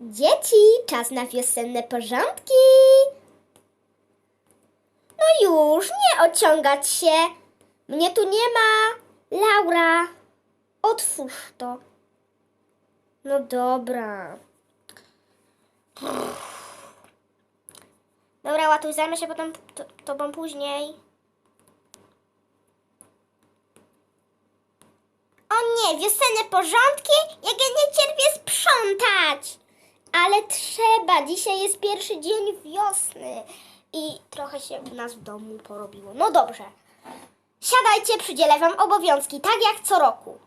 Dzieci, czas na wiosenne porządki. No już, nie ociągać się. Mnie tu nie ma. Laura, otwórz to. No dobra. Dobra, łatuj, zajmę się potem to, tobą później. O nie, wiosenne porządki? Jak ja nie cierpię sprzątać! Ale trzeba, dzisiaj jest pierwszy dzień wiosny i trochę się u nas w domu porobiło. No dobrze. Siadajcie, przydzielę wam obowiązki, tak jak co roku.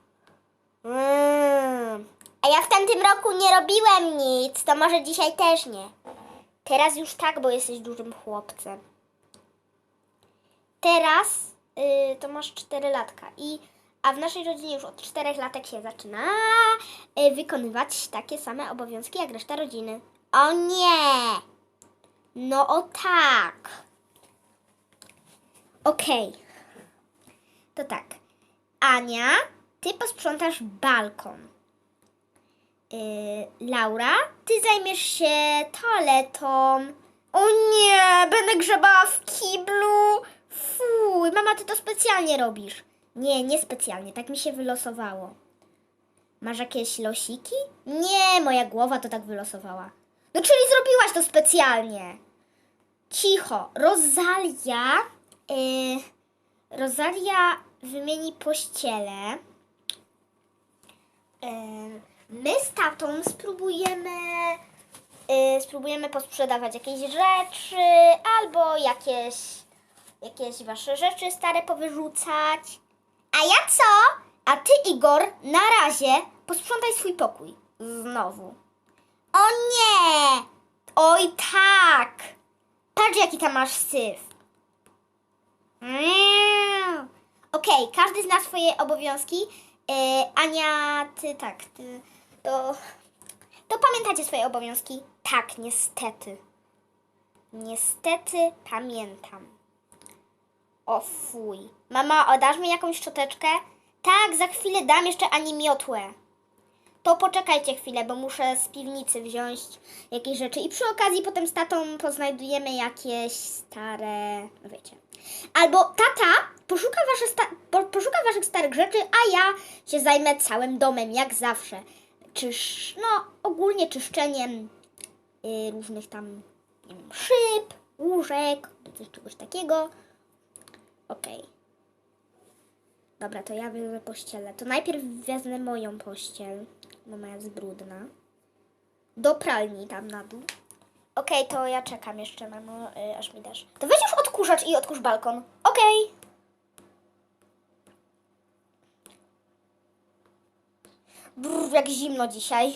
Mm. A ja w tamtym roku nie robiłem nic, to może dzisiaj też nie. Teraz już tak, bo jesteś dużym chłopcem. Teraz y, to masz 4 latka i a w naszej rodzinie już od 4 latek się zaczyna y, wykonywać takie same obowiązki jak reszta rodziny. O nie! No o tak. Okej. To tak. Ania, ty posprzątasz balkon. Yy, Laura, ty zajmiesz się toaletą. O nie, będę grzebała w kiblu. Fuj, mama, ty to specjalnie robisz. Nie, nie specjalnie, tak mi się wylosowało. Masz jakieś losiki? Nie, moja głowa to tak wylosowała. No, czyli zrobiłaś to specjalnie. Cicho, Rosalia. Yy, Rosalia wymieni pościele. Yy, My z tatą spróbujemy, yy, spróbujemy posprzedawać jakieś rzeczy albo jakieś, jakieś wasze rzeczy stare powyrzucać. A ja co? A ty, Igor, na razie posprzątaj swój pokój. Znowu. O nie! Oj tak! Patrz jaki tam masz syf. Okej, każdy zna swoje obowiązki. E, Ania, ty tak, ty, to, to pamiętacie swoje obowiązki? Tak, niestety. Niestety pamiętam. O fuj. Mama, oddasz mi jakąś szczoteczkę? Tak, za chwilę dam jeszcze Ani miotłę. To poczekajcie chwilę, bo muszę z piwnicy wziąć jakieś rzeczy i przy okazji potem z tatą poznajdujemy jakieś stare, no wiecie. Albo tata poszuka, wasze sta- po- poszuka waszych starych rzeczy, a ja się zajmę całym domem, jak zawsze. Czyż, no ogólnie czyszczeniem y, różnych tam, wiem, szyb, łóżek, coś czegoś takiego. Okej. Dobra, to ja wezmę pościelę. To najpierw wezmę moją pościel, bo moja jest brudna. Do pralni tam na dół. Okej, to ja czekam jeszcze, mamo, y, aż mi dasz. To weź już odkurzacz i odkurz balkon. Okej. Brr, jak zimno dzisiaj.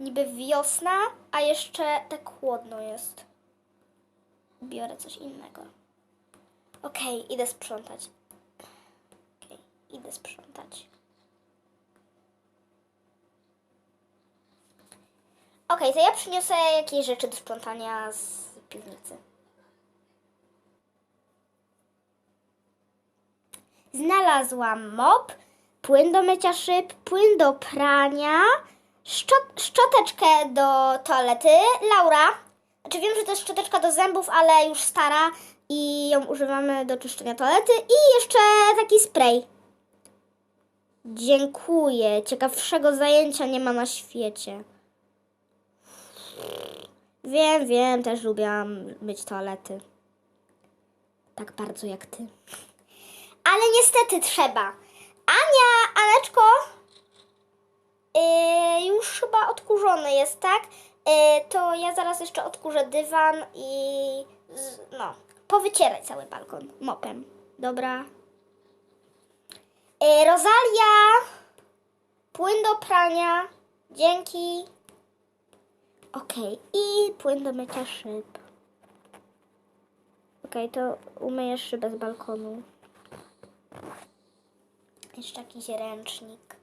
Niby wiosna, a jeszcze tak chłodno jest. Biorę coś innego. Okej, idę sprzątać. Okej, idę sprzątać. Okej, to ja przyniosę jakieś rzeczy do sprzątania z piwnicy. Znalazłam mop, płyn do mycia szyb, płyn do prania, szczot, szczoteczkę do toalety. Laura, znaczy wiem, że to jest szczoteczka do zębów, ale już stara i ją używamy do czyszczenia toalety i jeszcze taki spray. Dziękuję. Ciekawszego zajęcia nie ma na świecie. Wiem, wiem, też lubiłam myć toalety. Tak bardzo jak ty. Ale niestety trzeba. Ania, Aneczko, yy, już chyba odkurzony jest, tak? Yy, to ja zaraz jeszcze odkurzę dywan i no, powycieraj cały balkon mopem. Dobra. Yy, Rosalia, płyn do prania. Dzięki. Okej, i płyn do mycia szyb. Okej, to umyjesz szybę z balkonu. Jeszcze jakiś ręcznik.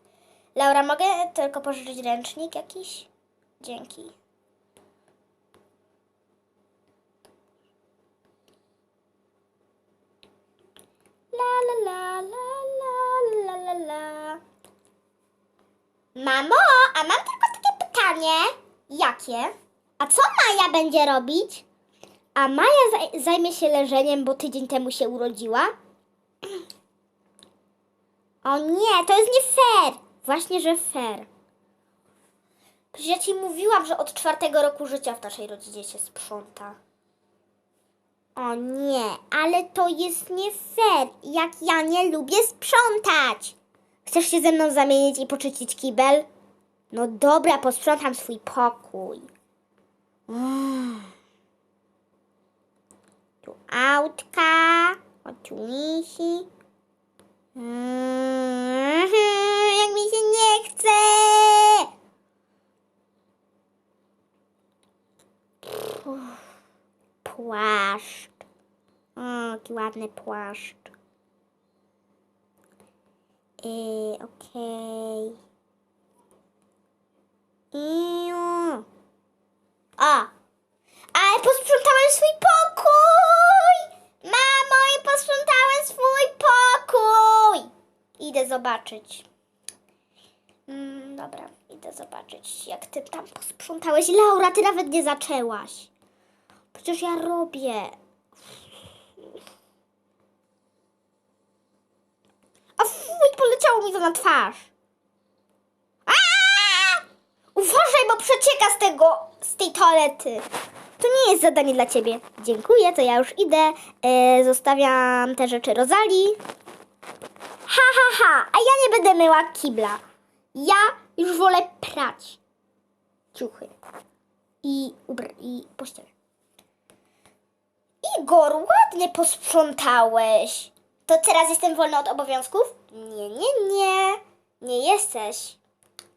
Laura, mogę tylko pożyczyć ręcznik jakiś? Dzięki. La la la la la la la la. Mamo, a mam tylko zadanie. Jakie? A co Maja będzie robić? A Maja zaj- zajmie się leżeniem, bo tydzień temu się urodziła. O nie, to jest nie fair. Właśnie, że fair. Przecież ja ci mówiłam, że od czwartego roku życia w naszej rodzinie się sprząta. O nie, ale to jest nie fair, jak ja nie lubię sprzątać. Chcesz się ze mną zamienić i poczyścić kibel? No dobra, posprzątam swój pokój. Tu autka, o tu misi. Jak mi się nie chce. Uff, Płaszcz. O, jaki ładny płaszcz. Yy, okej. Iu. A. Ale posprzątałem swój pokój! Mamo, i posprzątałem swój pokój! Idę zobaczyć. Mm, dobra, idę zobaczyć, jak ty tam posprzątałeś. Laura, ty nawet nie zaczęłaś. Przecież ja robię. A fuj, poleciało mi to na twarz. Uważaj, bo przecieka z tego, z tej toalety. To nie jest zadanie dla ciebie. Dziękuję, to ja już idę. E, zostawiam te rzeczy Rozali. Ha, ha, ha, a ja nie będę myła kibla. Ja już wolę prać ciuchy i, ubr- i pościel. Igor, ładnie posprzątałeś. To teraz jestem wolna od obowiązków? Nie, nie, nie. Nie jesteś.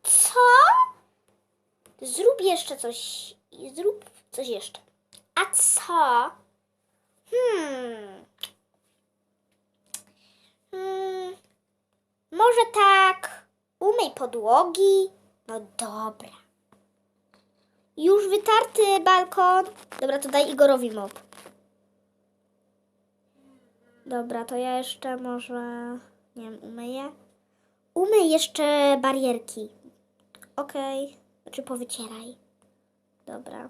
Co? Zrób jeszcze coś. Zrób coś jeszcze. A co? Hmm. Hmm. Może tak. Umyj podłogi. No dobra. Już wytarty balkon. Dobra, to daj Igorowi mop. Dobra, to ja jeszcze może, nie wiem, umyję. Umyj jeszcze barierki. Okej. Znaczy powycieraj. Dobra.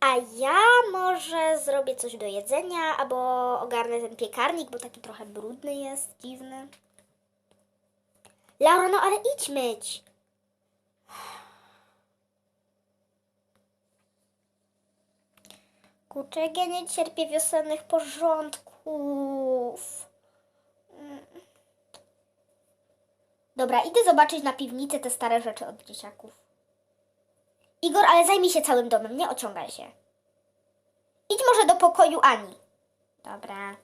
A ja może zrobię coś do jedzenia, albo ogarnę ten piekarnik, bo taki trochę brudny jest, dziwny. Laura, no ale idź myć. Kurczę, ja nie cierpię wiosennych porządków. Mm. Dobra, idę zobaczyć na piwnicy te stare rzeczy od dzieciaków. Igor, ale zajmij się całym domem, nie ociągaj się. Idź może do pokoju Ani. Dobra.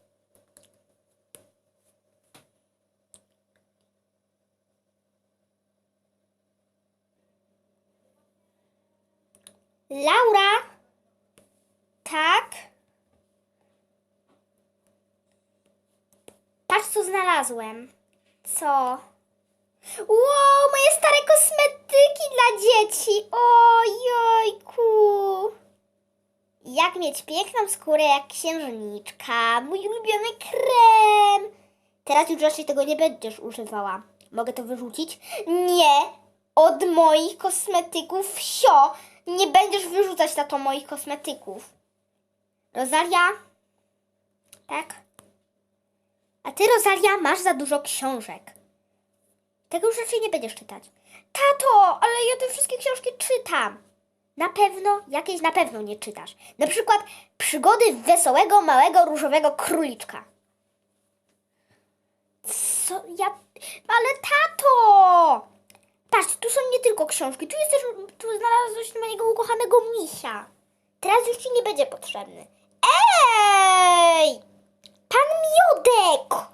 Laura? Tak? Patrz, co znalazłem. Co? Wow, moje stare kosmetyki dla dzieci. Ojojku. Jak mieć piękną skórę jak księżniczka. Mój ulubiony krem. Teraz już raczej tego nie będziesz używała. Mogę to wyrzucić? Nie. Od moich kosmetyków wsio. Nie będziesz wyrzucać tato moich kosmetyków. Rosalia? Tak? A ty, Rosalia, masz za dużo książek. Tego już raczej nie będziesz czytać. Tato, ale ja te wszystkie książki czytam. Na pewno, jakieś na pewno nie czytasz. Na przykład przygody wesołego, małego, różowego króliczka. Co? Ja... Ale tato! Patrz, tu są nie tylko książki, tu jest też, tu znalazłeś mojego ukochanego misia. Teraz już ci nie będzie potrzebny. Ej! Pan Miodek!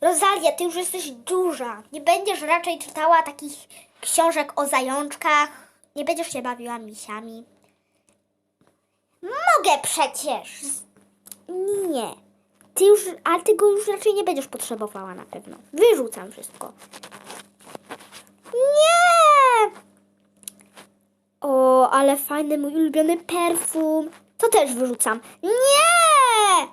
Rosalia, ty już jesteś duża. Nie będziesz raczej czytała takich książek o zajączkach. Nie będziesz się bawiła misiami. Mogę przecież. Nie. Ty już, ale ty go już raczej nie będziesz potrzebowała na pewno. Wyrzucam wszystko. Nie! O, ale fajny mój ulubiony perfum. To też wyrzucam. Nie!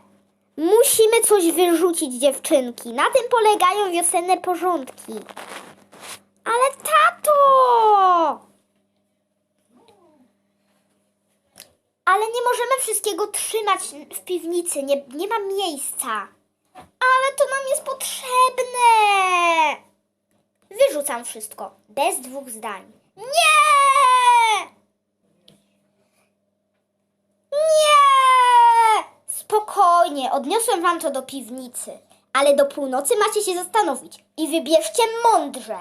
Musimy coś wyrzucić, dziewczynki. Na tym polegają wiosenne porządki. Ale tato! Ale nie możemy wszystkiego trzymać w piwnicy. Nie, nie ma miejsca. Ale to nam jest potrzebne. Wyrzucam wszystko. Bez dwóch zdań. Nie! Nie! Spokojnie, odniosłem wam to do piwnicy. Ale do północy macie się zastanowić i wybierzcie mądrze.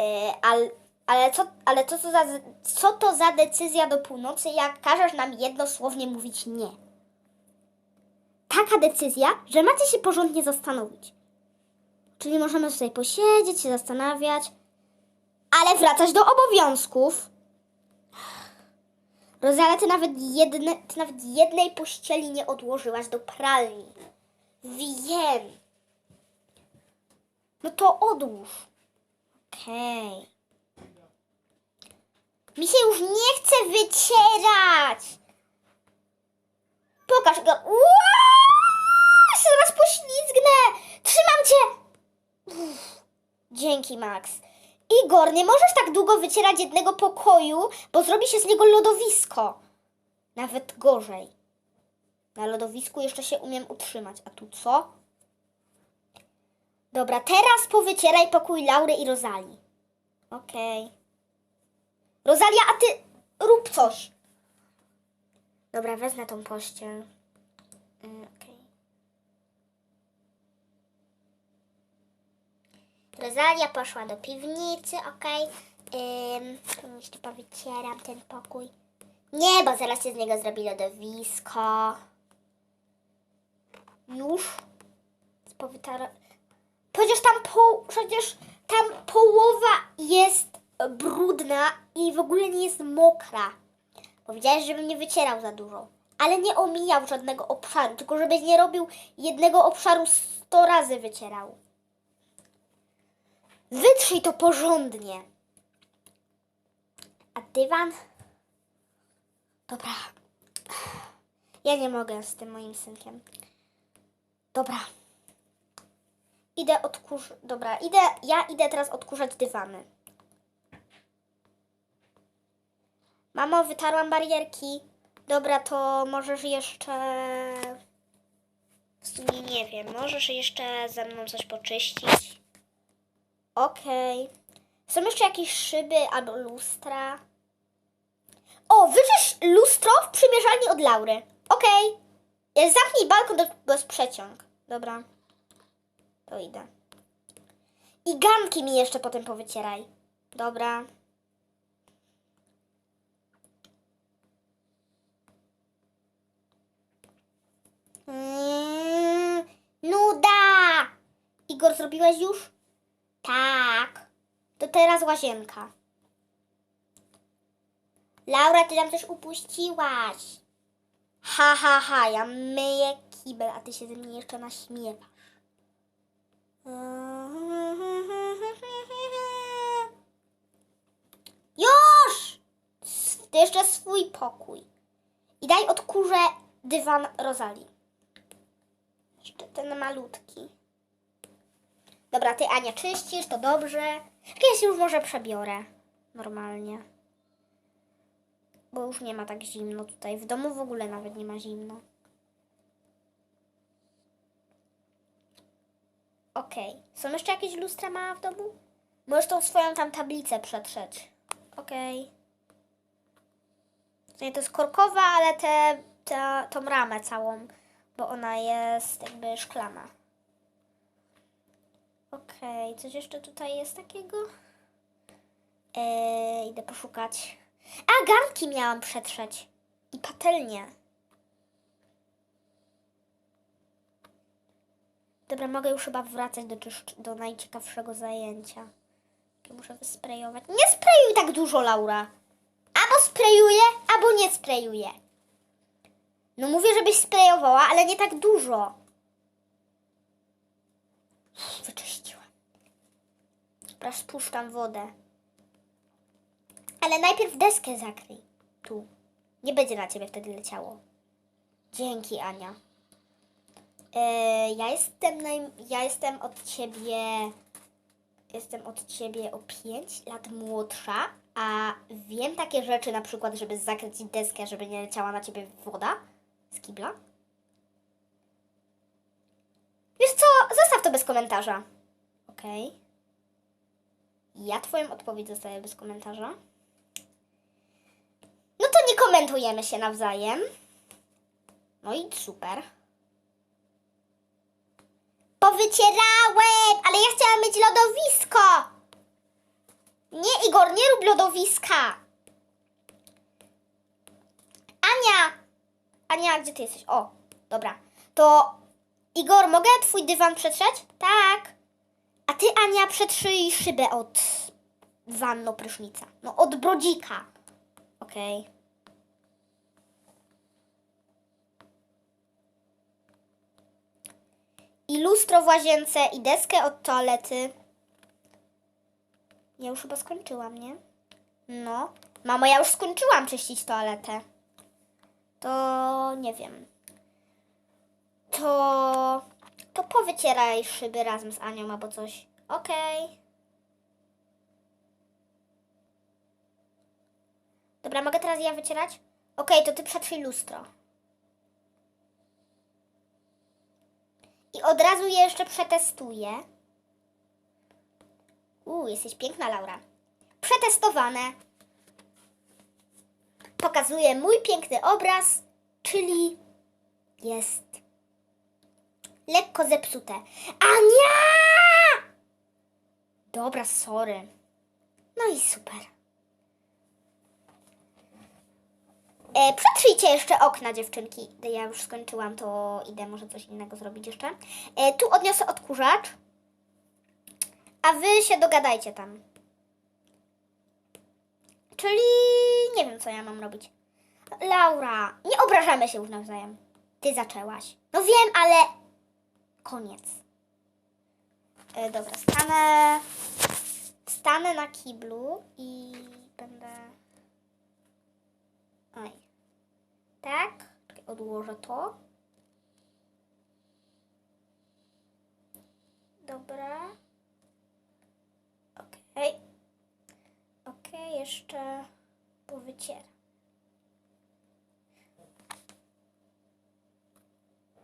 E, ale ale, co, ale co, to za, co to za decyzja do północy, jak każesz nam jednosłownie mówić nie? Taka decyzja, że macie się porządnie zastanowić. Czyli możemy tutaj posiedzieć, się zastanawiać, ale wracać do obowiązków. Rozala, ty nawet, jedne, ty nawet jednej pościeli nie odłożyłaś do pralni. Wiem. No to odłóż. Okej. Mi się już nie chce wycierać. Pokaż go. Uaa, się zaraz poślizgnę. Trzymam cię. Uff. Dzięki, Max. Igor, nie możesz tak długo wycierać jednego pokoju, bo zrobi się z niego lodowisko. Nawet gorzej. Na lodowisku jeszcze się umiem utrzymać. A tu co? Dobra, teraz powycieraj pokój Laury i Rozali. Okej. Rosalia, a ty rób coś. Dobra, wezmę tą pościel. Mm, Okej. Rosalia poszła do piwnicy, okej. Ym, jeszcze powycieram ten pokój. Nie, bo zaraz się z niego zrobi lodowisko. Już? Powytara... Przecież tam, po... Przecież tam połowa jest brudna i w ogóle nie jest mokra. Powiedziałeś, żebym nie wycierał za dużo. Ale nie omijał żadnego obszaru, tylko żebyś nie robił jednego obszaru sto razy wycierał. Wytrzyj to porządnie. A dywan? Dobra. Ja nie mogę z tym moim synkiem. Dobra. Idę odkurz... Dobra, idę... Ja idę teraz odkurzać dywany. Mamo, wytarłam barierki. Dobra, to możesz jeszcze... W sumie nie wiem, możesz jeszcze ze mną coś poczyścić. Okej. Są jeszcze jakieś szyby albo lustra? O, wyczyść lustro w przymierzalni od Laury. Okej. Okay. Zamknij balkon do, bez przeciąg. Dobra. To idę. I ganki mi jeszcze potem powycieraj. Dobra. Mm, nuda! Igor, zrobiłeś już? Tak. To teraz łazienka. Laura, ty tam coś upuściłaś. Ha, ha, ha, ja myję kibel, a ty się ze mnie jeszcze naśmiewasz. Już! Ty jeszcze swój pokój. I daj odkurzę dywan Rozali. Jeszcze ten malutki. Dobra, ty Ania czyścisz, to dobrze. Się już może przebiorę. Normalnie. Bo już nie ma tak zimno tutaj. W domu w ogóle nawet nie ma zimno. Okej. Są jeszcze jakieś lustra mała w domu? Możesz tą swoją tam tablicę przetrzeć. Okej. Okay. To jest korkowa, ale te, te, tą ramę całą, bo ona jest jakby szklana. Okej, coś jeszcze tutaj jest takiego? Eee, idę poszukać. A, garnki miałam przetrzeć. I patelnię. Dobra, mogę już chyba wracać do, do najciekawszego zajęcia. Muszę wysprejować. Nie sprayuj tak dużo, Laura. Albo sprayuję, albo nie sprayuję. No mówię, żebyś sprayowała, ale nie tak dużo. Wyczyściłam. Dobra, spuszczam wodę. Ale najpierw deskę zakryj. Tu. Nie będzie na ciebie wtedy leciało. Dzięki, Ania. E, ja jestem naj... ja jestem od ciebie jestem od ciebie o 5 lat młodsza, a wiem takie rzeczy, na przykład, żeby zakręcić deskę, żeby nie leciała na ciebie woda z kibla. Wiesz co, to bez komentarza. Okej. Ja twoją odpowiedź zostawię bez komentarza. No to nie komentujemy się nawzajem. No i super. Powycierałem, ale ja chciałam mieć lodowisko. Nie, Igor, nie rób lodowiska. Ania! Ania, gdzie ty jesteś? O, dobra. To Igor, mogę twój dywan przetrzeć? Tak. A ty, Ania, przetrzyj szybę od wanno prysznica. No, od brodzika. Okej. I lustro w łazience, i deskę od toalety. Ja już chyba skończyłam, nie? No. Mamo, ja już skończyłam czyścić toaletę. To nie wiem. To. To powycieraj szyby razem z Anią albo coś. Okej. Dobra, mogę teraz ja wycierać? Okej, to ty przetrzyj lustro. I od razu je jeszcze przetestuję. Uuu, jesteś piękna, Laura. Przetestowane. Pokazuję mój piękny obraz, czyli jest lekko zepsute. Ania! Dobra, sorry. No i super. E, jeszcze okna, dziewczynki. Ja już skończyłam, to idę może coś innego zrobić jeszcze. E, tu odniosę odkurzacz. A wy się dogadajcie tam. Czyli nie wiem, co ja mam robić. Laura, nie obrażamy się już nawzajem. Ty zaczęłaś. No wiem, ale koniec. E, dobra, stanę. Stanę na kiblu i będę. Oj. Tak. Odłożę to. Dobra. Okej. Okej, jeszcze powycieram.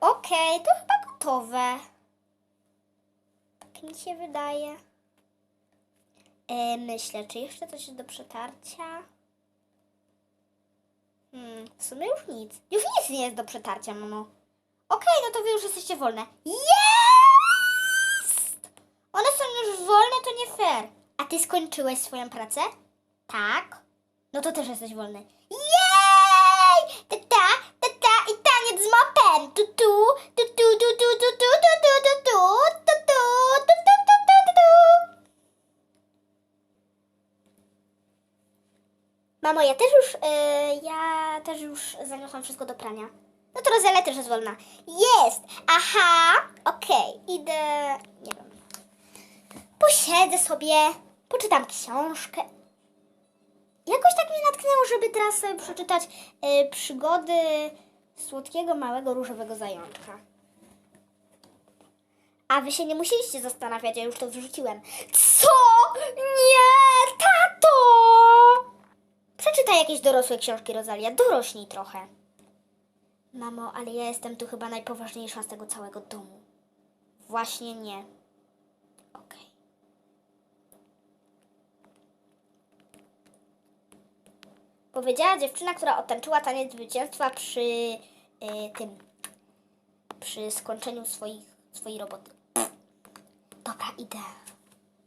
Okej, to chyba gotowe. Tak mi się wydaje. E, myślę, czy jeszcze coś do przetarcia? Hmm, w sumie już nic. Już nic nie jest do przetarcia, mamo. Okej, no to wy już jesteście wolne. Jest! One są już wolne, to nie fair. A ty skończyłeś swoją pracę? Tak. No to też jesteś wolny. Jej! Tata, tata i z mopem. Tu, tu, tu, tu, tu, tu, tu, tu, tu, tu, tu, tu, tu, tu, tu, tu, tu, tu, tu, tu. Mamo, ja też już, yy, ja też już zaniosłam wszystko do prania. No to Rozela też jest wolna. Jest! Aha! Okej, idę, nie wiem. Posiedzę sobie, poczytam książkę. Jakoś tak mnie natknęło, żeby teraz przeczytać yy, przygody słodkiego, małego, różowego zajączka. A wy się nie musieliście zastanawiać, ja już to wrzuciłem. Co? Nie, tato! Przeczytaj jakieś dorosłe książki, Rosalia. Dorośnij trochę. Mamo, ale ja jestem tu chyba najpoważniejsza z tego całego domu. Właśnie nie. Okej. Powiedziała dziewczyna, która otańczyła taniec zwycięstwa przy y, tym. Przy skończeniu swoich, swojej roboty. Dobra, idę.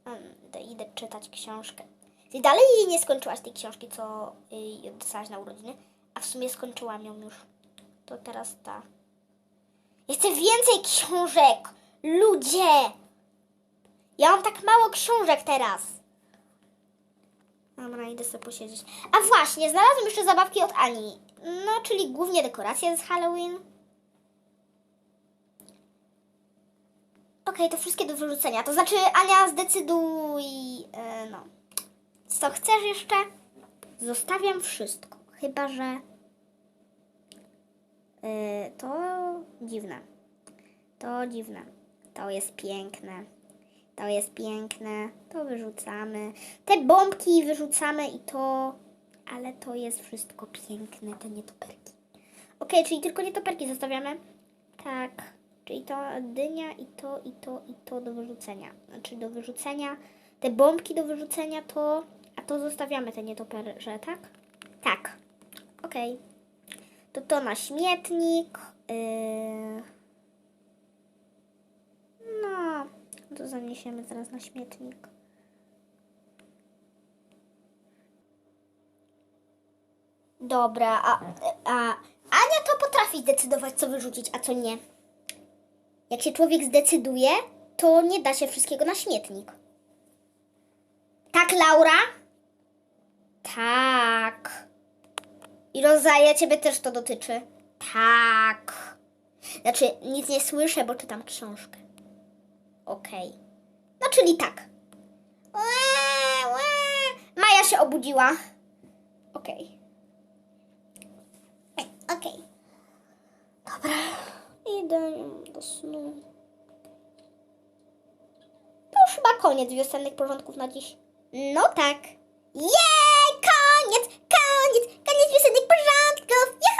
Mm, idę. Idę czytać książkę. Ty dalej nie skończyłaś tej książki, co y, dostałaś na urodziny, a w sumie skończyłam ją już. To teraz ta. Ja chcę więcej książek! Ludzie! Ja mam tak mało książek teraz. Dobra, idę sobie posiedzieć. A właśnie, znalazłem jeszcze zabawki od Ani. No, czyli głównie dekoracje z Halloween. Okej, to wszystkie do wyrzucenia. To znaczy, Ania, zdecyduj. e, no. Co chcesz jeszcze? Zostawiam wszystko. Chyba, że. e, to dziwne. To dziwne. To jest piękne. To jest piękne. To wyrzucamy. Te bombki wyrzucamy i to... Ale to jest wszystko piękne, te nietoperki. Okej, czyli tylko nietoperki zostawiamy? Tak. Czyli to dynia i to, i to, i to do wyrzucenia. Znaczy do wyrzucenia. Te bombki do wyrzucenia to... A to zostawiamy te nietoperze, tak? Tak. Okej. To to na śmietnik. Yy... No, to zaniesiemy teraz na śmietnik. Dobra, a, a Ania to potrafi zdecydować, co wyrzucić, a co nie. Jak się człowiek zdecyduje, to nie da się wszystkiego na śmietnik. Tak, Laura? Tak. I Rozaja, ciebie też to dotyczy. Tak. Znaczy, nic nie słyszę, bo czytam książkę. OK. No czyli tak. Maja się obudziła. OK. OK. Dobra. Idę do snu. To już chyba koniec wiosennych porządków na dziś. No tak. Jej! Koniec! Koniec! Koniec wiosennych porządków! Juhu!